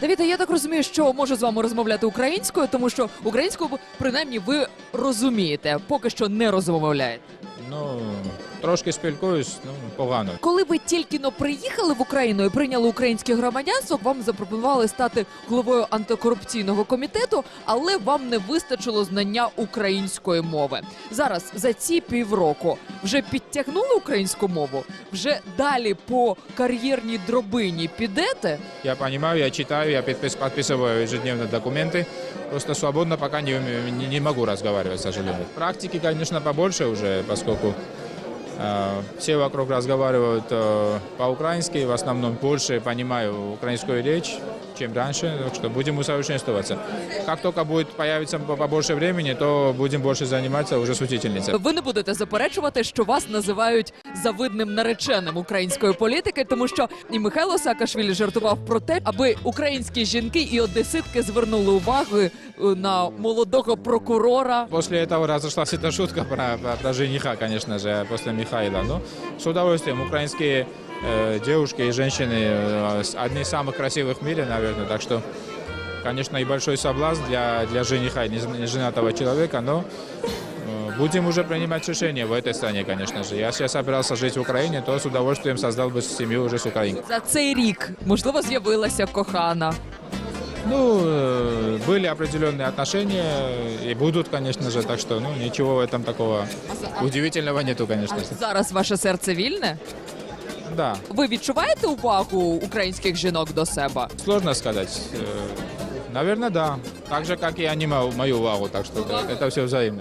Давіда, я так розумію, що можу з вами розмовляти українською, тому що українською принаймні ви розумієте, поки що не розмовляєте. Ну, трошки спілкуюсь, ну, погано. Коли ви тільки но приїхали в Україну і прийняли українське громадянство, вам запропонували стати головою антикорупційного комітету, але вам не вистачило знання української мови. Зараз за ці півроку вже підтягнули українську мову, вже далі по кар'єрній дробині підете. Я понимаю, я читаю, я подпис- подписываю ежедневно документы. Просто свободно пока не, умею- не, не могу разговаривать, к сожалению. Практики, конечно, побольше уже, поскольку э, все вокруг разговаривают э, по-украински, в основном больше понимаю украинскую речь, чем раньше, так что будем усовершенствоваться. Как только будет появиться по- побольше времени, то будем больше заниматься уже с учительницей. Ви не будете заперечувати, що вас називають завидним нареченим української політики, тому що і Михайло Саакашвілі жартував про те, аби українські жінки і одеситки звернули увагу е, на молодого прокурора. После этого разошлась эта шутка про, про, про жениха, конечно же, после Михаила. Но с удовольствием. Украинские э, девушки и женщины э, с- одни из самых красивых в мире, наверное. Так что, конечно, и большой соблазн для, для жениха и нез- неженатого человека, но э, будем уже принимать решения в этой стране, конечно же. Я сейчас собирался жить в Украине, то с удовольствием создал бы семью уже с Украинкой. За цей рік можливо з'явилася кохана. Ну, э, были определенные отношения и будут, конечно же, так что, ну, ничего в этом такого удивительного нету, конечно А же. зараз ваше серце вільне? Да, Ви відчуваєте увагу українських жінок до себе? сложно сказать. Э, Наверное, да. Так же, как и они мо- мою увагу, так что это, это все взаимно.